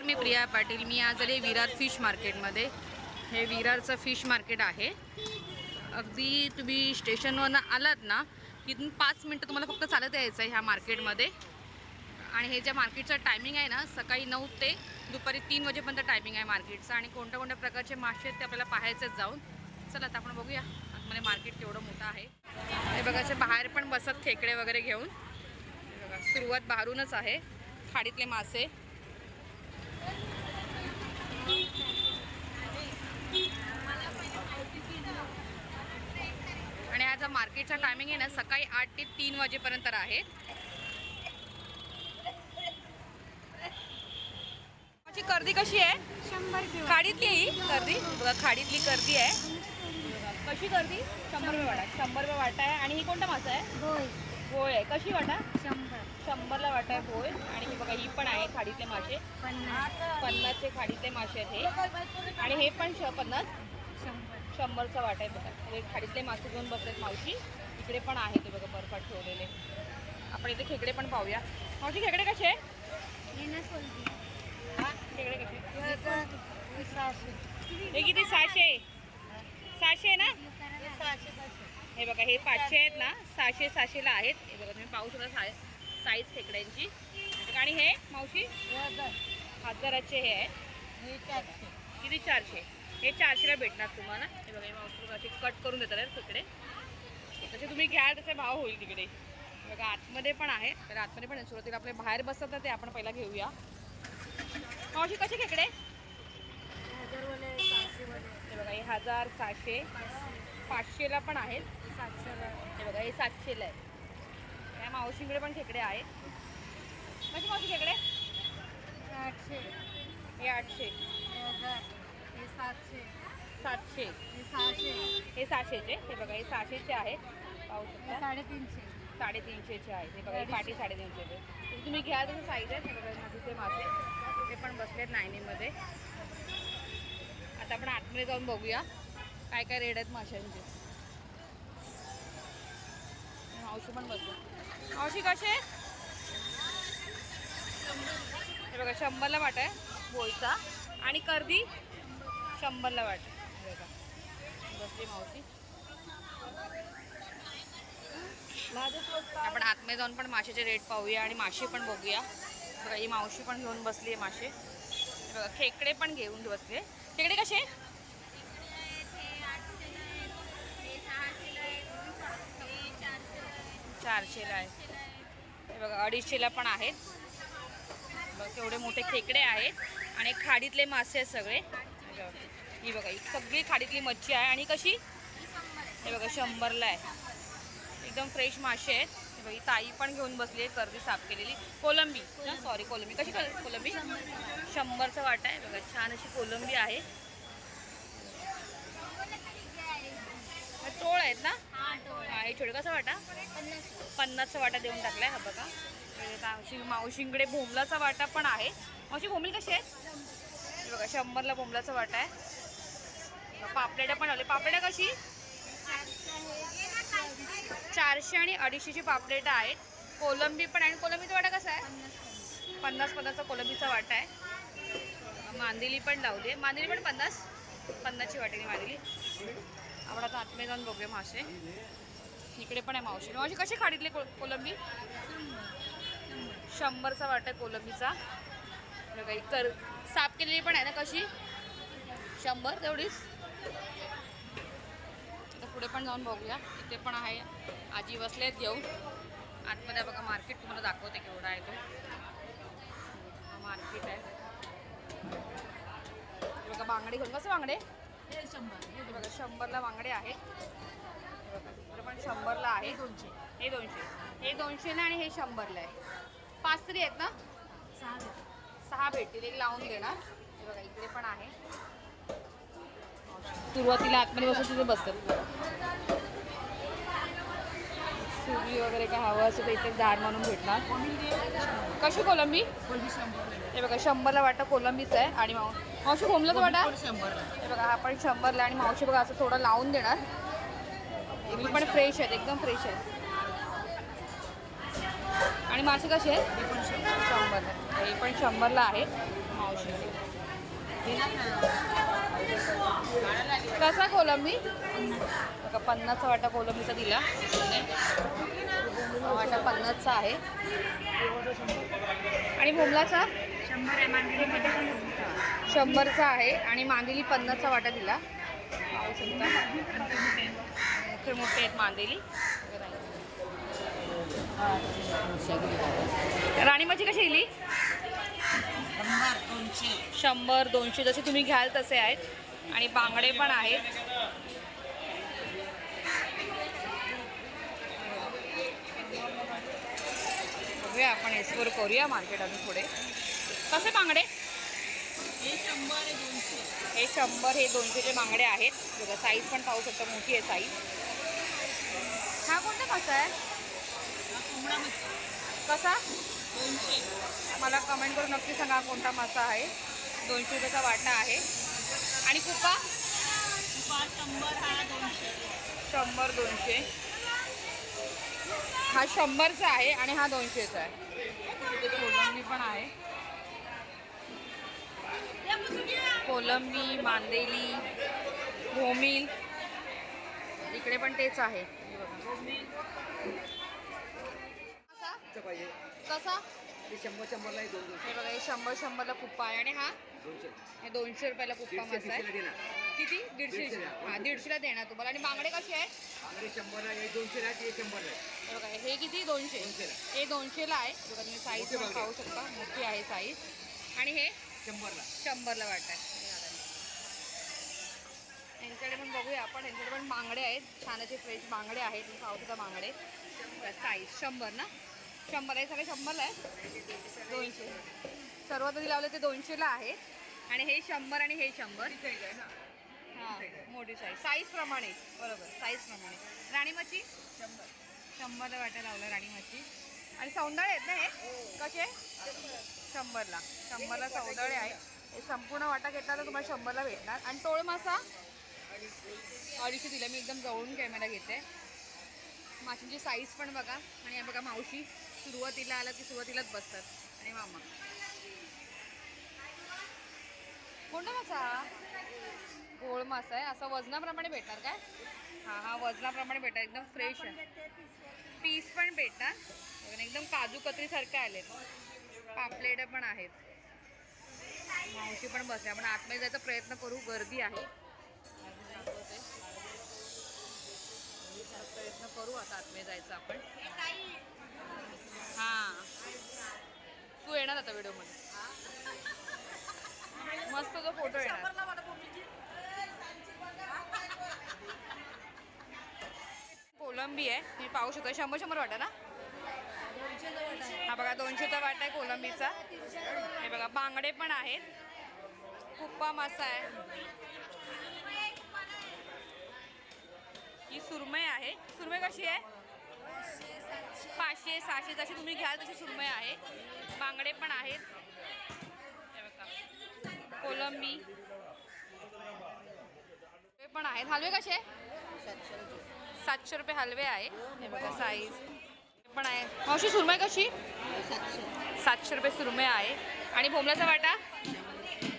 नमस्कार मी प्रिया पाटील. मी आज आले विरार फिश मार्केटमध्ये. हे विरारचं फिश मार्केट आहे. अगदी तुम्ही स्टेशनवरनं आलात ना की इथून पाच मिनटं तुम्हाला फक्त चालत यायचं आहे ह्या मार्केटमध्ये. आणि हे ज्या मार्केटचं टायमिंग आहे ना सकाळी नऊ ते दुपारी तीन वाजेपर्यंत टायमिंग आहे मार्केटचं. आणि कोणत्या कोणत्या प्रकारचे मासे आहेत ते आपल्याला पाहायचंच जाऊन. चला आता आपण बघूया. आतमध्ये मार्केट केवढं मोठं आहे. हे बघा असे बाहेर पण बसत खेकडे वगैरे घेऊन. बघा सुरुवात बाहेरूनच आहे. खाडीतले मासे. आज मार्केटचा टायमिंग आहे ना सकाळी आठ ते तीन वाजेपर्यंत आहे. माझी कर्दी कशी आहे? शंभर खाडीतली आहे ही कर्दी बघा खाडीतली कर्दी आहे. कशी कर्दी शंभर रुपये वाटा शंभर रुपये वाटा आहे. आणि ही कोणता मासा आहे? होय आहे कशी वाटा? शंभर. शंभरला वाटा आहे भोय. आणि ही बघा ही पण आहे खाडीतले मासे. पन्नास. पन्नासचे खाडीतले मासे आहेत हे. आणि हे पण श पन्नास. शंभरचा वाटा आहे बघा. हे खाडीतले मासे घेऊन बसलेत मावशी. इकडे पण आहे ते बघा बर्फात ठेवलेले. आपण इथे खेकडे पण पाहूया. मावशी खेकडे कसे आहे खेकडे कसे हे किती सहाशे? सहाशे ना? हे बघा हे पाचशे आहेत ना? सहाशे सहाशेला आहेत. हे बघा तुम्ही पाहू शकता साईज खेकड्यांची. आणि हे मावशी? हजाराचे हे आहेत. किती चारशे? हे चारशेला भेटणार तुम्हाला. हे बघा हे मावशी असे कट करून देतात तिकडे तसे तुम्ही घ्याल तसे भाव होईल तिकडे. बघा आतमध्ये पण आहे. तर आतमध्ये पण आहे. सुरुवातीला आपले बाहेर बसतात ना ते आपण पहिला घेऊया. मावशी कसे खेकडे हे बघा हे हजार सहाशे. पाचशेला पण आहेत. सातशेला हे बघा हे सातशेला आहे. या मावशीकडे पण खेकडे आहेत. कशी मावशी खेकडे? आठशे. हे आठशे. सातशे. सातशे. हे सहाशे. हे सहाशेचे? हे बघा हे सहाशेचे आहेत पाहू हे शकता. साडेतीनशे. साडेतीनशेचे आहेत हे बघा हे पाटी साडेतीनशेचे तर तुम्ही घ्या तसं साईज आहे हे बघा नदीचे मासे. ते पण बसलेत नायनीमध्ये आता आपण आतमध्ये जाऊन बघूया काय काय रेट आहेत माशांचे. मावशी पण बसले मावशी कसे? हे बघा शंभरला वाट आहे बोलचा आणि कर्दी? शंभरला वाट बसली मावशी. आपण आतमध्ये जाऊन पण माशाचे रेट पाहूया आणि मासे पण बघूया. बघा ही मावशी पण घेऊन बसली आहे मासे बघा खेकडे पण घेऊन बसले. खेकडे कसे? चारशेला आहे हे बघा अडीचशेला पण आहेत. बघ एवढे मोठे खेकडे आहेत. आणि खाडीतले मासे आहेत सगळे. ही बघा ही सगळी खाडीतली मच्छी आहे आणि कशी? हे बघा शंभरला आहे. एकदम फ्रेश मासे आहेत. हे बघा ताई पण घेऊन बसली आहे कर्दी साफ केलेली. कोलंबी. ना सॉरी कोलंबी. कशी कोलंबी? शंभरचा वाटा आहे. बघा छान अशी कोलंबी आहे. टोळ आहेत ना? आहे हे कसा वाटा? पन्नासचा वाटा देऊन टाकलाय हा बघा. मावशिंगडे मावशी भोमलाचा वाटा पण आहे. मावशी भोमली कशी आहे हे बघा शंभरला बोंबलाचा वाटा आहे. पापलेट पण आले. पापलेट्या कशी? चारशे आणि अडीचशेची पापलेट आहेत. कोलंबी पण आहे. आणि कोलंबीचा वाटा कसा आहे? पन्नास पन्नासचा कोलंबीचा वाटा आहे. मांदिली पण लावली आहे. मांदिली पण पन्नास? पन्नासची वाटेली मांदिली. आपण आता आतमध्ये जाऊन बघूया मासे इकडे पण आहे मावशी. मावशी कशी खाडीतले को कोलंबी? शंभरचा वाटा आहे कोलंबीचा. बघा कर साफ केलेली पण आहे ना कशी? शंभर तेवढीच. आता पुढे पण जाऊन बघूया. इथे पण आहे. आजी बसलेत घेऊन. आतमध्ये बघा मार्केट तुम्हाला दाखवते केवढा आहे तो. मार्केट आहे. बघा बांगडे घेऊन. कसं बांगडे? हे बघा शंभरला बांगडे आहेत. पण शंभरला आहे. दोनशे. हे दोनशे. हे दोनशेला आणि हे शंभरला आहे. पाच तरी आहेत ना? सहा सहा भेटतील एक लावून देणार. हे बघा इकडे पण आहे. सुरुवातीला आतमध्ये बसून तिथे बसतात सुरी वगैरे काय हवं असेल तर इथे झाड म्हणून भेटणार. कशी कोलंबी? हे बघा शंभरला वाटा कोलंबीच आहे. आणि माव मावशी कोंबलाच वाटा? हे बघा हा पण शंभरला आणि मावशी बघा असं थोडं लावून देणार. पण फ्रेश आहेत एकदम फ्रेश आहेत. आणि मासे कसे आहेत? शंभरला. हे पण शंभरला आहे. मावशी. कसा कोलंबी? बघा पन्नासचा वाटा कोलंबीचा दिला. वाटा पन्नासचा आहे. आणि भोमलाचा शंभरचा आहे आणि मांदेली पन्नासचा वाटा दिला. पाहू शकता. मोठे मोठे आहेत मांदेली मच्छी कशी दिली? शंभर दोनशे. जसे तुम्ही घ्याल तसे आहेत. आणि बांगडे पण आहेत. बघूया आपण एक्सप्लोर करूया मार्केट अजून पुढे. कसे बांगडे? हे शंभर हे दोनशेचे बांगडे आहेत. बघा साईज पण पाहू शकता मोठी आहे साईज हा कोणता मासा आहे? कसा? मला कमेंट करून नक्की सांगा कोणता मासा आहे. दोनशे रुपयाचा वाटा आहे. आणि कुका शंभर दोनशे. हा शंभरचा आहे आणि हा दोनशेचा आहे. इथे कोलंबी पण आहे. कोलंबी मांदेली भोमील इकडे पण तेच आहे. हे? पाहिजे कसा? शंभर शंभरला हे बघा हे शंभर शंभरला कुप्पा आहे आणि हा? दोनशे. हे दोनशे रुपयाला कुप्पा मसा आहे. किती? दीडशे. हा दीडशेला देणार तुम्हाला. आणि बांगडे कसे आहे आंगडे शंभरला हे हे बघा हे किती? दोनशे. हे दोनशेला आहे. बघा तुम्ही साईज पण. पाहू शकता. मोठी आहे साईज आणि हे शंभरला. शंभरला वाटत आहे यांच्याकडे पण बघूया आपण. यांच्याकडे पण बांगडे आहेत. छान असे फ्रेश बांगडे आहेत. शकता बांगडे. साईज शंभर ना? शंभर आहे सगळे शंभरला आहे दोनशे. सर्व तरी लावले ते दोनशेला आहे आणि हे शंभर आणि हे शंभर. हां मोठी साईज साईज प्रमाणे. बरोबर. साईज प्रमाणे. राणी मच्छी शंभर शंभरला वाटा लावला राणी मच्छी आणि सौंदळे आहेत ना हे? कसे? शंभरला शंभरला सौंदळे आहे. हे संपूर्ण वाटा घेतला तर तुम्हाला शंभरला भेटणार. आणि टोळ मासा? अडीचशे दिला. मी एकदम जवळून कॅमेरा घेते. माशांची साईज पण बघा. आणि हे बघा मावशी. सुरुवातीला आलं की सुरुवातीलाच बसतात. आणि मामा. कोणता मासा? हा गोळ मासा आहे. असं वजनाप्रमाणे भेटणार काय? हां हां वजनाप्रमाणे भेटणार. एकदम फ्रेश आहे. पीस पण भेटणार. एकदम काजू कतरीसारखे आलेत. पापलेट पण आहेत. मावशी पण बसल्या. आपण आतमध्ये जायचा प्रयत्न करू. गर्दी आहे. प्रयत्न करू आता आतमध्ये जायचं आपण. हां. तू येणार आता व्हिडिओमध्ये. मस्त तो फोटो येणार. कोलंबी आहे तुम्ही पाहू शकता. शंभर शंभर वाटा ना? हा बघा दोनशेचा वाटा आहे कोलंबीचा. हे बघा बांगडे पण आहेत. कुप्पा मासा आहे. ही सुरमई आहे. सुरमई कशी आहे? पाचशे सहाशे जसे तुम्ही घ्याल तसे सुरमय आहे. बांगडे पण आहेत. बघा. कोलंबी. पण आहेत. हलवे कसे? सातशे रुपये हलवे आहे. हे बघा साईज पण आहे. मावशी सुरमय कशी? सातशे रुपये सुरमय आहे. आणि भोमल्याचा वाटा?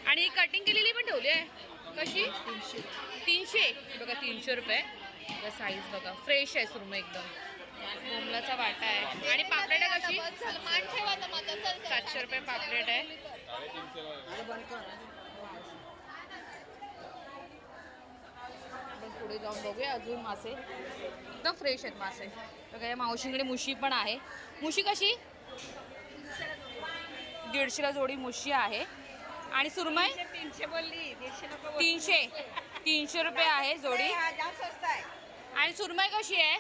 आणि कटिंग केलेली पण ठेवली आहे. कशी? तीनशे. हे बघा तीनशे रुपये. साईज बघा. फ्रेश आहे सुरमय एकदम. भोमलाचा वाटा आहे. आणि पापलेट कशी? सातशे रुपये पापलेट आहे. आपण पुढे जाऊन बघूया अजून मासे. एकदम फ्रेश आहेत मासे. बघा या मावशीकडे मुशी पण आहे. मुशी कशी? दीडशेला जोडी मुशी आहे. आणि सुरमई? तीनशे बोलली. तीनशे. तीनशे रुपये आहे जोडी. आणि सुरमई कशी आहे?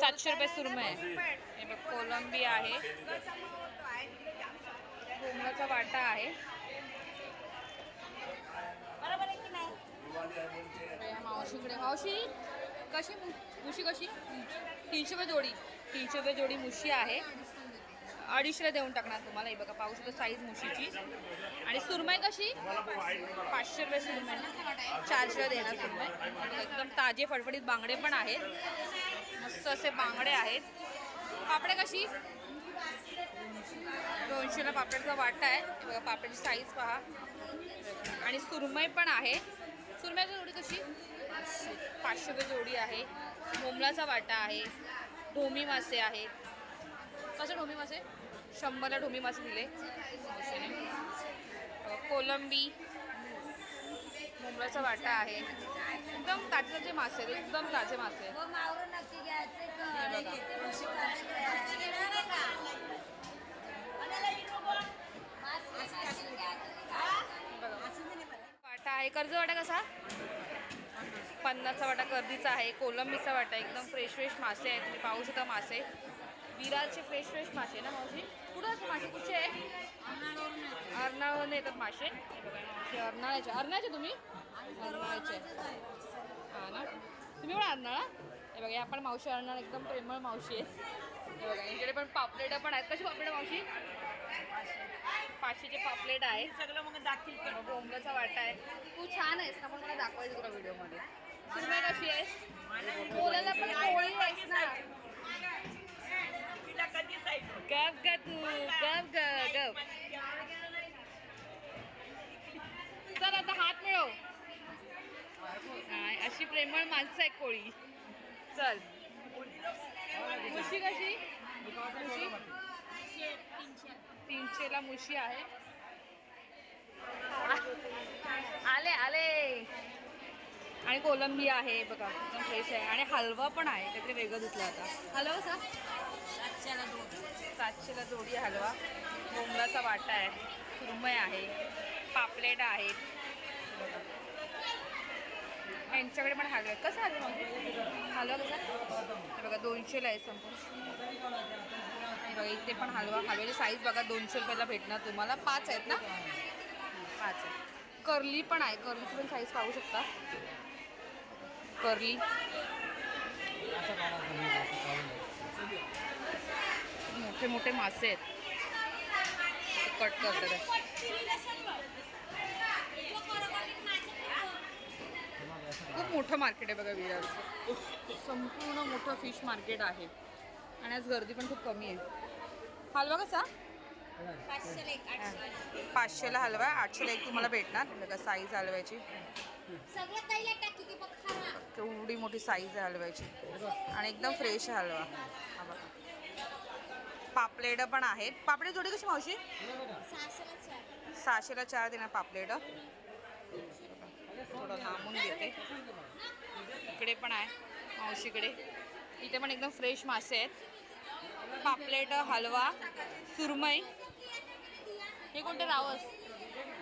सातशे रुपये सुरमई आहे. हे बघ कोलंबी आहे. कोंबड्याचा वाटा आहे. बरोबर आहे की नाही? या मावशीकडे मावशी कशी मुशी कशी? तीनशे रुपये जोडी. तीनशे रुपये जोडी मुशी आहे. अडीचशेला देऊन टाकणार तुम्हाला. हे बघा पाहू शकतो साईज मुशीची. आणि सुरमई कशी? पाचशे रुपये सुरमई. चारशेला देणार सुरमई. एकदम ताजे फडफडीत बांगडे पण आहेत. मस्त असे बांगडे आहेत. पापडे कशी? दोनशेला पापडचा वाटा आहे. बघा पापडची साईज पहा. आणि सुरमई पण आहे. सुरमईची जोडी कशी? पाचशे. रुपये जोडी आहे. मोमलाचा वाटा आहे. ढोमी मासे आहेत. कसं ढोमी मासे? शंभरला ढोमी मासे दिले. कोलंबी. मोमलाचा वाटा आहे. एकदम ताजे ताजे मासे आहेत एकदम ताजे मासे आहेत. मावरून नक्की घ्यायचं बघा. वाटा आहे. कर्ज वाटा कसा? पन्नासचा वाटा कर्दीचा आहे. कोलंबीचा वाटा एकदम फ्रेश फ्रेश मासे आहेत. तुम्ही पाहू शकता मासे. विरारचे फ्रेश फ्रेश मासे ना मावशी? कुठं असं मासे कुठचे आहे? अर्नाळवरून येतात मासे. मासे अर्नाळ्याचे. अर्नाळ्याचे तुम्ही? अर्नाळ्याचे. हां ना? तुम्ही पण अर्नाळा? हे बघा या पण मावशी अर्नाळ एकदम प्रेमळ मावशी आहे हे बघा यांच्याकडे पण पापलेट पण आहेत. कशी पापलेट मावशी? पाचशेचे पापलेट आहे. सगळं मग दाखील कर. बोंबलाचा वाटा आहे. तू छान आहेस ना पण मला दाखवायचं तुला व्हिडिओमध्ये. सुरमई कशी आहेस? बोलायला पण कोळी आहेस ना. गप ग तू गप ग गप चल आता हात मिळव. नाही अशी प्रेमळ माणसं आहे कोळी. चल. मुशी कशी? मुशी? तीनशेला मुशी आहे. आले आले. आणि कोलंबी आहे बघा एकदम फ्रेश आहे. आणि हलवा पण आहे काहीतरी वेगळं दिसलं आता. हलवा कसा? सातशेला दोन. सातशेला जोडी आहे हलवा. बोंबलाचा वाटा आहे सुरमई आहे पापलेट आहेत बघा. यांच्याकडे पण हलवा आहे. कसं हलवा? हलवा कसा? बघा दोनशेला आहे संपूर्ण. बघा इथे पण हलवा. हलव्याची साईज बघा दोनशे रुपयाला भेटणार तुम्हाला. पाच आहेत ना? पाच आहे कर्ली पण आहे. कर्लीची पण साईज पाहू शकता. कर्ली. मोठे मोठे मासे आहेत. कट करतात. खूप मोठं मार्केट आहे बघा विरारचं. संपूर्ण मोठं फिश मार्केट आहे. आणि आज गर्दी पण खूप कमी आहे. हलवा कसा? पाचशेला हलवा. आठशेला एक तुम्हाला भेटणार. बघा साईज हलवायची. केवढी मोठी साईज आहे हलव्याची. आणि एकदम फ्रेश आहे हलवा. हा बघा. पापलेट पण आहेत. पापडे जोडी कशी मावशी? सहाशेला चार देणार पापलेट. थोडं लांबून घेते. इकडे पण आहे मावशीकडे. इथे पण एकदम फ्रेश मासे आहेत. पापलेट हलवा सुरमई. हे कोणते? रावस.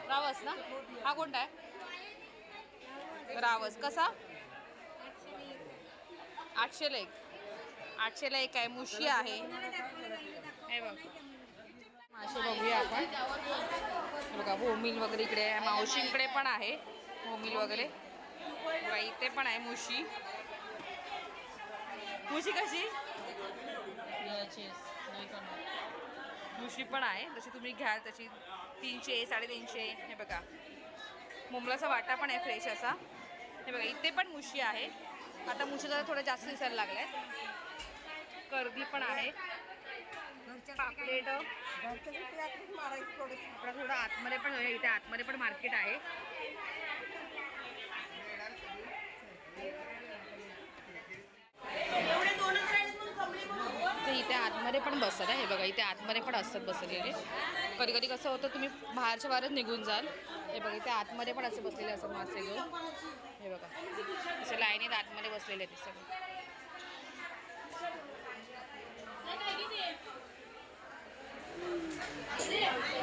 रावस ना? हा कोणता आहे? रावस. कसा? आठशेला एक आठशेला एक आहे मुशी आहे. हे बघ. मासे बघूया आपण. हे बघा भोमिल वगैरे इकडे आहे. मावशींकडे पण आहे भोमिल वगैरे. इथे पण आहे मुशी. मुशी कशी? मुशी पण आहे. जशी तुम्ही घ्याल तशी तीनशे साडेतीनशे. हे बघा. मुंबलाचा वाटा पण आहे फ्रेश असा. हे बघा इथे पण मुशी आहे. आता मुशी जरा थोडं जास्त दिसायला लागल्या. आहेत कर्दी पण आहे. पापलेट आपलं थोडं आतमध्ये पण. इथे आतमध्ये पण मार्केट आहे. इथे आतमध्ये पण बसतात आहे. हे बघा इथे आतमध्ये पण असतात बसलेले. कधी कधी कसं होतं तुम्ही बाहेरच्या बाहेरच निघून जाल. हे बघा इथे आतमध्ये पण असे बसलेले असतात मासे घेऊन. हे बघा असे लाईनीत आतमध्ये बसलेले आहेत ते सगळे.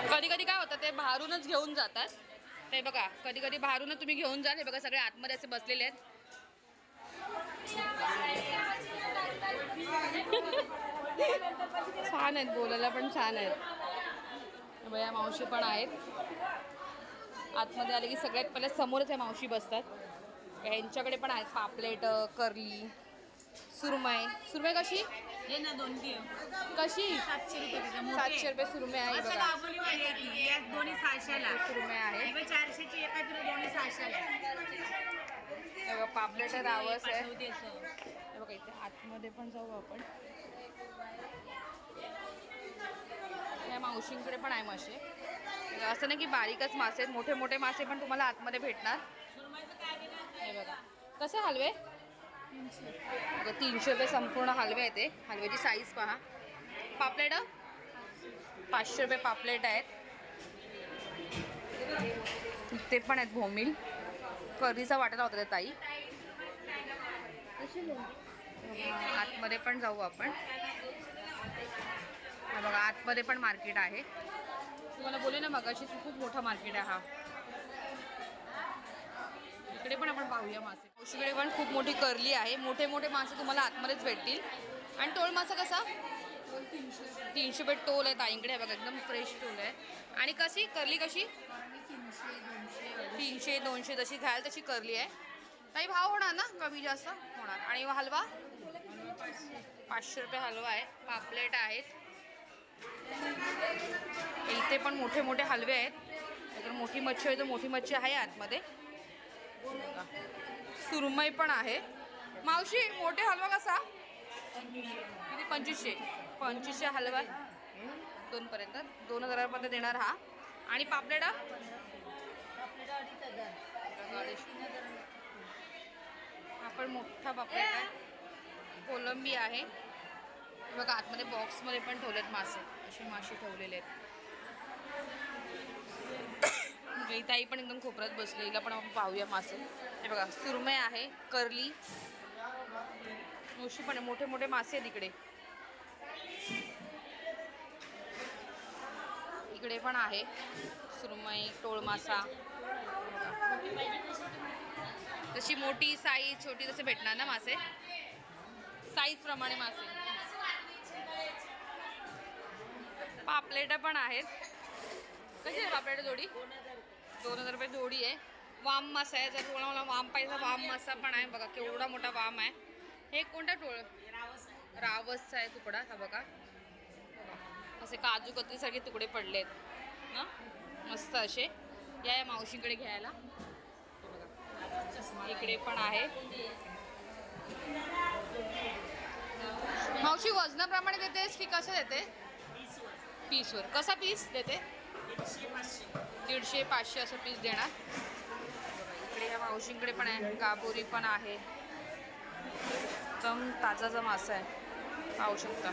कधी कधी काय होतं ते बाहेरूनच घेऊन जातात. ते बघा कधी कधी बाहेरूनच तुम्ही घेऊन जाल. हे बघा सगळे आतमध्ये असे बसलेले आहेत. छान आहेत बोलायला पण छान आहेत. बया मावशी पण आहेत. आतमध्ये आले की सगळ्यात पहिले समोरच आहे मावशी बसतात. यांच्याकडे पण आहेत पापलेट करली सुरमई. सुरमई कशी? ना दोन घे कशी? सातशे रुपये सातशे रुपये सुरमई आहे आहे ती. या दोन्ही सहाशेला. सुरमई आहे. बघ चारशेची एका किलो दोन्ही सहाशेला. बघा पापलेट रावस आहे. बघा इथे आतमध्ये पण जाऊ आपण या ह्या मावशींकडे पण आहे मासे. असं नाही की बारीकच मासे आहेत मोठे मोठे मासे पण तुम्हाला आतमध्ये भेटणार. हे बघा. कसे हलवे? बघा तीनशे रुपये संपूर्ण हलवे आहेत ते हलव्याची साईज पहा. पापलेट? पाचशे रुपये पापलेट आहेत. ते पण आहेत भोमिल करीचा वाटायला होता ताई. आतमध्ये पण जाऊ आपण. बघा आतमध्ये पण मार्केट आहे. तुम्हाला बोले ना मगाशी खूप मोठा मार्केट आहे हा. इकडे पण आपण पाहूया मासे. मावशीकडे पण खूप मोठी करली आहे. मोठे मोठे मासे तुम्हाला आतमध्येच भेटतील. आणि टोळ मासा कसा? तीनशे रुपये टोल आहे ताईंकडे आहे बघा एकदम फ्रेश टोल आहे. आणि कशी? करली कशी? तीनशे दोनशे जशी घ्याल तशी करली आहे. ताई भाव होणार ना? कमी जास्त होणार. आणि हलवा? पाचशे रुपये हलवा आहे. पापलेट आहेत. इथे पण मोठे मोठे हलवे आहेत. तर मोठी मच्छी आहे तर मोठी मच्छी आहे आतमध्ये. सुरमई पण आहे. मावशी मोठे हलवा कसा? किती? पंचवीसशे. पंचवीसशे हलवा. दोनपर्यंत दोन हजारापर्यंत देणार हा. आणि पापलेटा? आपण मोठा पापलेट आहे. कोलंबी आहे. बघा आतमध्ये बॉक्समध्ये पण ठेवलेत मासे. असे मासे ठेवलेले आहेत. गीताई पण एकदम खोपऱ्यात बसली. हिला पण आपण पाहूया मासे. हे बघा सुरमई आहे करली. मोशी पण मोठे मोठे मासे आहेत इकडे. इकडे पण आहे. सुरमई टोळ मासा तशी मोठी साईज छोटी तसे भेटणार ना मासे? साईज प्रमाणे मासे. पापलेट पण आहेत. कशी आहे पापलेट जोडी? दोन हजार रुपये जोडी आहे. वाम मासा आहे. जर तुम्हाला मला वाम पाहिजे वाम मासा पण आहे. बघा केवढा मोठा वाम आहे. हे कोणता टोळ? रावसचा आहे तुकडा. हा बघा. असे काजू कतरीसारखे तुकडे पडले आहेत ना मस्त असे. या या मावशीकडे घ्यायला. इकडे पण आहे. मावशी वजनाप्रमाणे देतेस की कसं देते? पीसवर कसा पीस देते? दीडशे पाचशे असं पीस देणार. इकडे या मावशींकडे पण आहे. गाबोरी पण आहे. एकदम ताजाचा मासा आहे. पाहू शकता.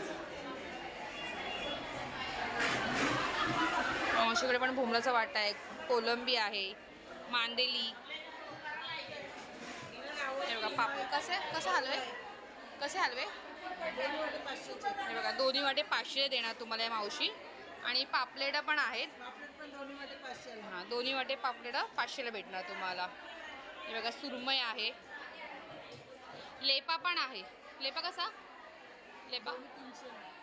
मावशीकडे पण भोमलाचा वाटा आहे. कोलंबी आहे. मांदेली. हे बघा पापड कसे? कसं हलवे? कसे हलवे? हे बघा दोन्ही वाटे पाचशे देणार तुम्हाला या मावशी. आणि पापलेटा पण आहेत. हां दोन्ही वाटे पापलेटा पाचशेला भेटणार तुम्हाला. हे बघा सुरमई आहे. लेपा पण आहे. लेपा कसा? लेपा?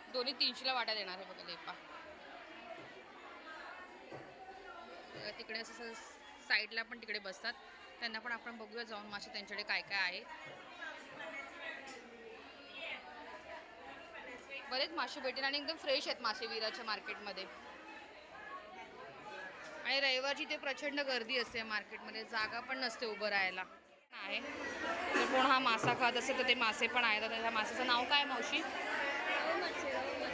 दोन्ही तीनशेला. वाटा देणार आहे बघा लेपा. तिकडे असं साईडला पण तिकडे बसतात. त्यांना पण आपण बघूया जाऊन मासे त्यांच्याकडे काय काय आहे. बरेच मासे भेटेल आणि एकदम फ्रेश आहेत मासे विराच्या मार्केटमध्ये आणि रविवारची ते प्रचंड गर्दी असते मार्केटमध्ये जागा पण नसते उभं राहायला. आहे. तर कोण हा मासा खात असेल तर ते मासे पण आहेत. आता ह्या माशाचं नाव काय मावशी?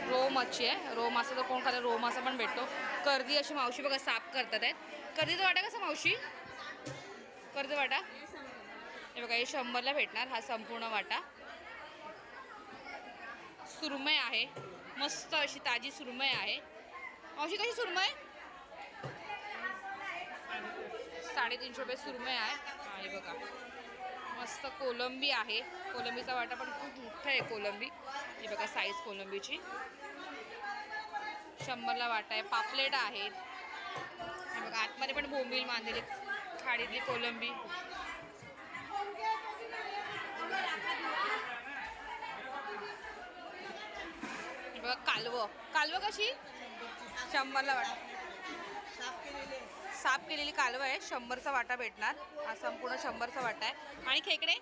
रो मच्छी आहे. रो मासा तर कोण खात? रो मासा पण भेटतो. कर्दी अशी मावशी बघा साफ करतात आहेत. कर्दीचा वाटा कसा मावशी? कर्दी वाटा? हे बघा हे शंभरला भेटणार हा संपूर्ण वाटा. सुरमय आहे. मस्त अशी ताजी सुरमई आहे. अशी कशी सुरमई साडेतीनशे रुपये सुरमई आहे. हे बघा. मस्त कोलंबी आहे. कोलंबीचा वाटा पण खूप मोठा आहे कोलंबी. हे बघा साईज कोलंबीची. शंभरला वाटा आहे. पापलेट आहेत. हे बघा आतमध्ये पण बोंबील बांधलेली खाडीतली कोलंबी. बघा कालवं. कालवं कशी? शंभरला वाटा. साफ केलेली कालवं आहे. शंभरचा वाटा भेटणार. हा संपूर्ण शंभरचा वाटा आहे. आणि खेकडे?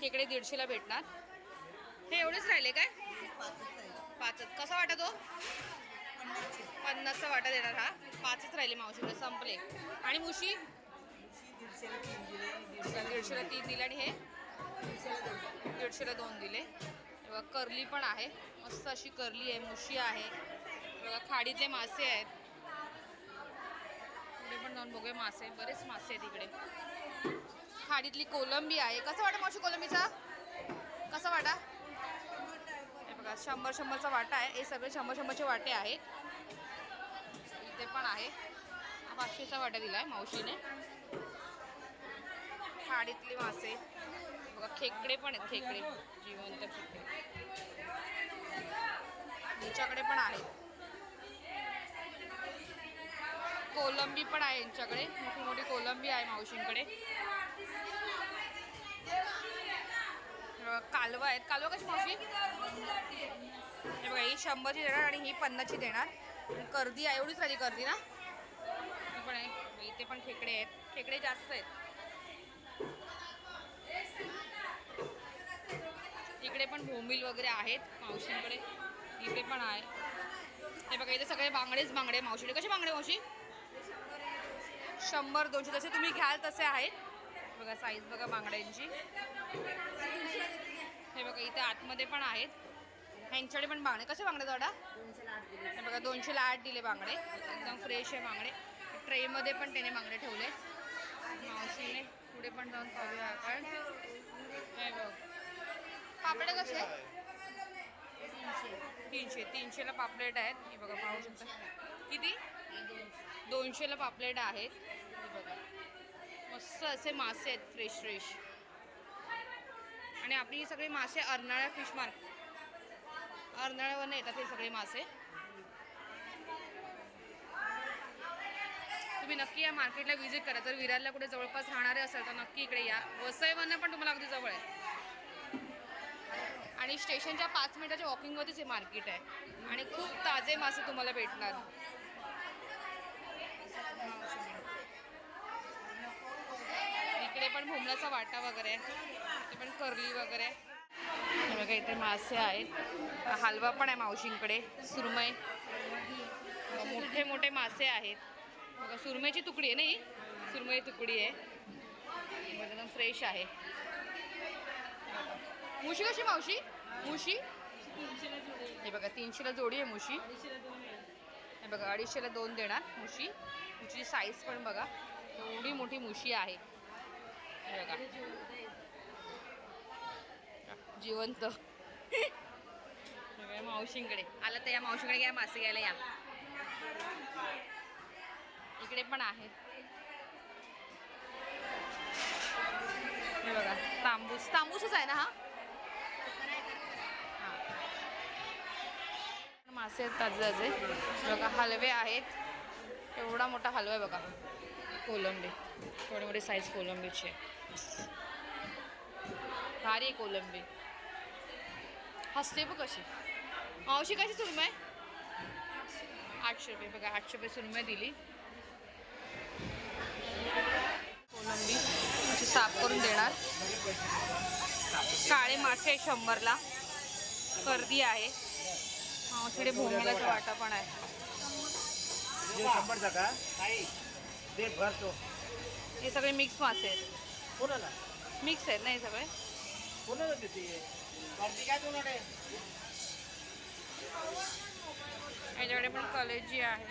खेकडे दीडशेला भेटणार. हे एवढेच राहिले काय? पाचच. कसा वाटा तो? पन्नासचा वाटा देणार हा. पाचच राहिले मावशीकडे संपले. आणि मुशी? दीडशेला तीन दिले. आणि हे? दीडशेला दोन दिले. बघा, करली पण आहे. मस्त अशी करली आहे मुशी आहे. बघा खाडीतले मासे आहेत. पुढे पण जाऊन बघूया मासे. बरेच मासे आहेत इकडे. खाडीतली कोलंबी आहे. कसं वाटा मावशी कोलंबीचा? कसं वाटा? हे बघा शंभर शंभरचा वाटा आहे. हे सगळे शंभर शंभरचे वाटे आहेत. इथे पण आहे. पाचशेचा वाटा दिला आहे मावशीने. खाडीतले मासे. बघा खेकडे पण आहेत खेकडे. जिवंत खेकडे. यांच्याकडे पण आहेत. कोलंबी पण आहे यांच्याकडे. मोठी मोठी कोलंबी आहे मावशींकडे. कालवा आहेत. कालवा कशी मावशी? हे बघा ही शंभरची देणार आणि ही पन्नासची देणार. कर्दी आहे. एवढीच राहिली कर्दी ना? पण आहे. इथे पण खेकडे आहेत. खेकडे जास्त आहेत. इकडे पण भोमिल वगैरे आहेत मावशींकडे. इथे पण आहे. हे बघा इथे सगळे बांगडेच बांगडे मावशीकडे कसे बांगडे मावशी? शंभर दोनशे. जसे तुम्ही घ्याल तसे आहेत. बघा साईज बघा बांगड्यांची. हे बघा इथे आतमध्ये पण आहेत. ह्यांच्याकडे पण बांगडे. कसे बांगडे दादा? हे बघा दोनशेला आठ दिले बांगडे. एकदम फ्रेश आहे बांगडे. ट्रेमध्ये पण त्याने बांगडे ठेवले. मावशीने पुढे पण जाऊन पाहूया आपण. हे बघ. पापडे कसे तीनशे. तीनशेला पापलेट आहेत. हे बघा पाहू शकता. किती? दोनशेला पापलेट आहेत. हे बघा. मस्त असे मासे आहेत फ्रेश फ्रेश. आणि आपली ही सगळी मासे अर्नाळा फिश मार्क. अर्नाळ्यावरनं येतात हे सगळे मासे. तुम्ही नक्की या मार्केटला व्हिजिट करा. जर विरारला कुठे जवळपास राहणारे असेल तर नक्की इकडे या. वसईवरनं पण तुम्हाला अगदी जवळ आहे. आणि स्टेशनच्या पाच मिनिटाच्या वॉकिंगवरतीच हे मार्केट आहे. आणि खूप ताजे मासे तुम्हाला भेटणार. इकडे पण भोमलाचा वाटा वगैरे आहे. इथे पण करली वगैरे आहे. बघा इथे मासे आहेत. हलवा पण आहे मावशींकडे. सुरमई. मोठे मोठे मासे आहेत. बघा सुरमईची तुकडी आहे ना ही? सुरमई तुकडी आहे. एकदम फ्रेश आहे. मुशी कशी मावशी? मुशी? हे बघा तीनशेला जोडी आहे मुशी. हे बघा अडीचशेला दोन देणार मुशी. मुशीची साईज पण बघा एवढी मोठी मुशी आहे. हे बघा. जिवंत. मावशींकडे. आलं तर या मावशीकडे घ्या मासे घ्यायला या. इकडे पण आहेत हे बघा तांबूस. तांबूसच आहे ना हा. मासे आहेत ताजे ताजे बघा हलवे आहेत. एवढा मोठा हलवा आहे बघा. कोलंबी. थोडे मोठे साईज कोलंबीची आहे. भारी आहे कोलंबी. हसते बघ कशी. मावशी कशी सुरमय आठशे रुपये. बघा आठशे रुपये सुरमय दिली. कोलंबी अशी साफ करून देणार. काळे मासे आहे शंभरला. गर्दी आहे. मावशीकडे भोंगलाचा वाटा पण आहे. जो शंभरचा का नाही ते भरतो. हे सगळे मिक्स मासे आहेत. कोणाला? मिक्स आहेत ना हे सगळे? कोणाला देते काय कोणाला याच्याकडे पण कलेजी आहे.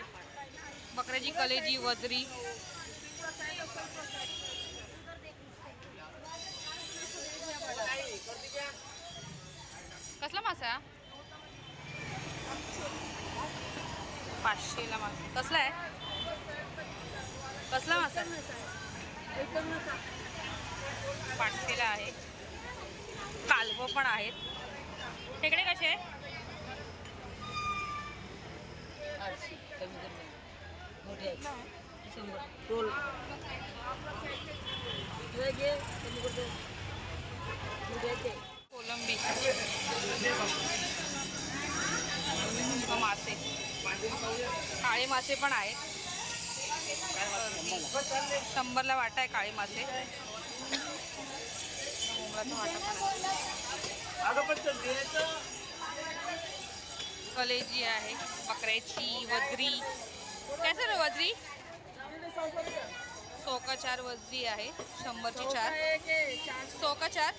बकऱ्याची कलेजी वजरी. कसला मासा हा? पाचशेला मासा कसला आहे? कसला मासा पाचशेला आहे. कालवं पण आहेत. खेकडे कसे कोलंबी. व मासे. काळे मासे पण आहेत. शंभरला वाटा आहे काळे मासे. मोगराचा वाटा पण आहे. कलेजी आहे बकऱ्याची वजरी. काय सर वजरी? सोका चार वजरी आहे शंभरची चार. सोका चार?